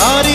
তারি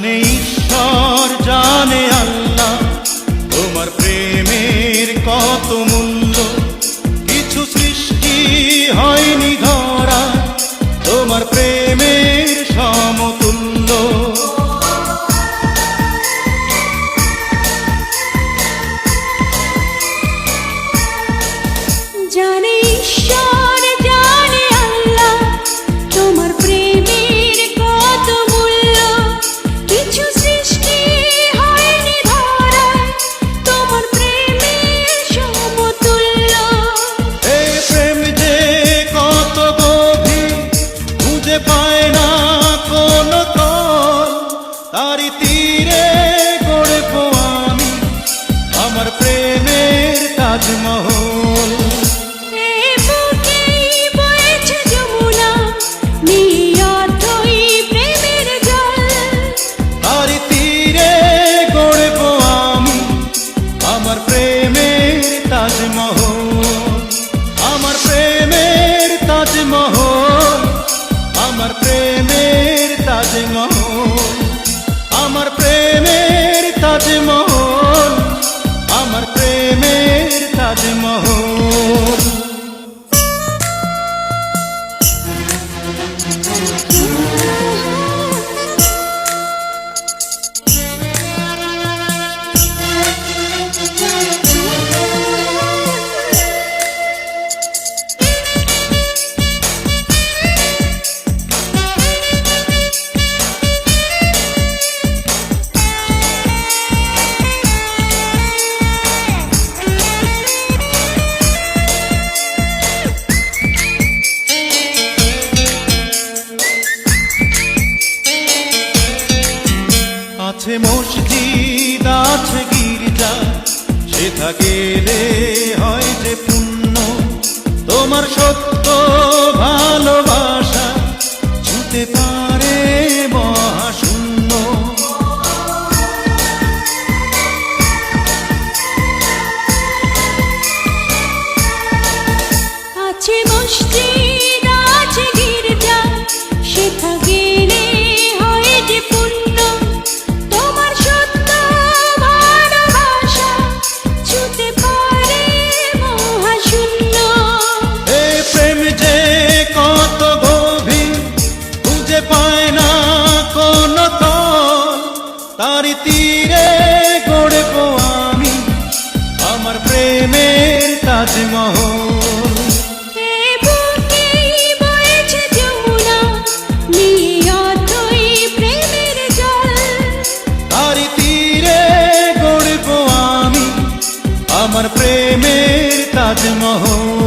জানে ঈশ্বর জানে আল্লাহ। তোমার প্রেমের কত মূল্য? কিছু সৃষ্টি হয়নি মোহন আছে মসজিদ, আছে গির্জা। সে থাকে হয় যে পুণ্য। তোমার সত্য ভালোবাসা ছুটে পারে মহাশূন্য। আছে মসজিদ পায় না কোন তল। তার তীরে গড়ব আমি আমার প্রেমের তাজমহল। আমার প্রেমের তাজমহল।